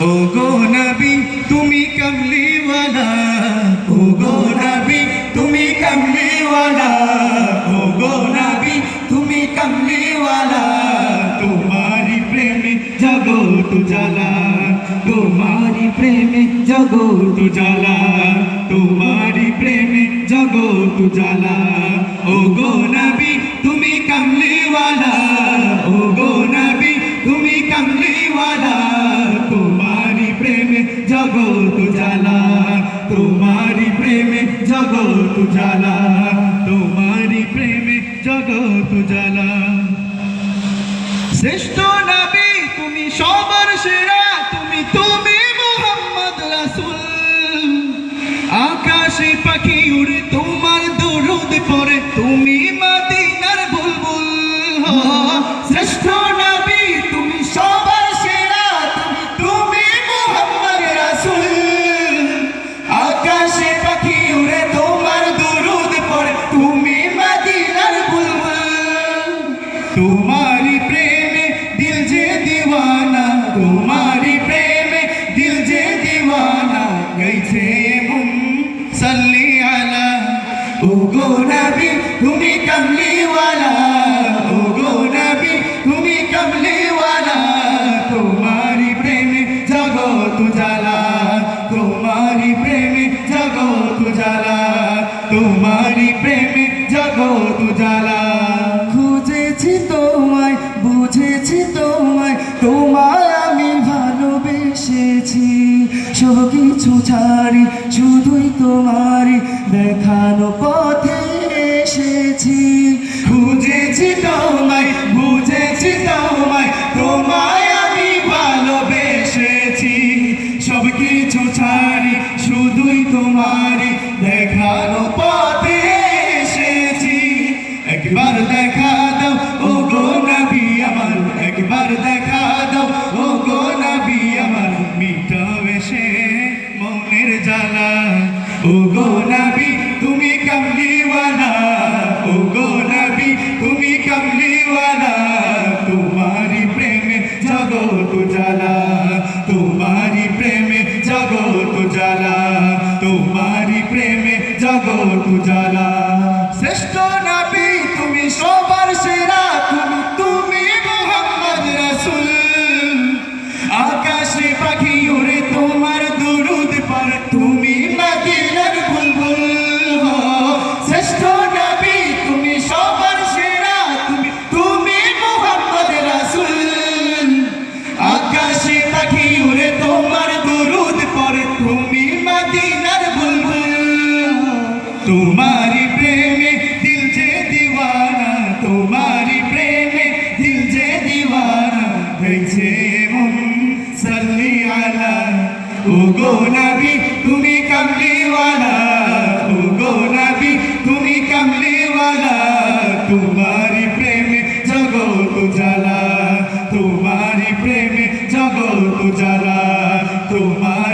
ও গো নবী, তুমি কমলিওয়ালা। ও গো নবী, তুমি কমলিওয়ালা। ও গো নবী, তুমি কমলিওয়ালা। তোমারি প্রেমে জগৎ জ্বালা। তোমারি প্রেমে জগৎ জ্বালা। তোমারি প্রেমে জগৎ জ্বালা। ও গো নবী, তুমি কমলিওয়ালা। ও গো নবী, তুমি কমলিওয়ালা। জগৎ জ্বালা তোমারি প্রেমে জগৎ জ্বালা তোমারি প্রেমে জগৎ জ্বালা শ্রেষ্ঠ নবী, তুমি সবার সেরা, তুমি তুমি মোহাম্মদ রাসূল। আকাশে পাখি উড়ে তোমার দরুদ পরে তুমি মদিনার বুলবুল। শ্রেষ্ঠ তোমারি প্রেমে দিল যে দিওয়ানা তোমারি প্রেমে দিল যে দিওয়ানা, গইছে মন সাল্লি আলা। ও গো নবী, তুমি কমলিওয়ালা। ও গো নবী, তুমি কমলিওয়ালা। তোমারি প্রেমে জগৎ জ্বালা তোমারি প্রেমে জগৎ জ্বালা তোমারি প্রেমে জগৎ জ্বালা সব কিছু ছাড়ি, শুধুই তোমারই দেখানো পথে এসেছি। খুঁজেছি তোমায়, বুঝেছি তোমায় তোমায় আমি ভালোবেসেছি। সব কিছু ছাড়ি, শুধুই তোমারই দেখানো পথে জ্বালা ও গো নবী, তুমি কামলিওয়ালা। ও গো নবী, তুমি কামলিওয়ালা। তোমারি প্রেমে জগৎ জ্বালা তোমারি প্রেমে জগৎ জ্বালা তোমারি প্রেমে জগৎ জ্বালা ও কমলিওয়ালা। ও গো নবী, তুমি কমলিওয়ালা। তোমারি প্রেমে জগৎ জ্বালা তোমারি প্রেমে জগৎ তোমার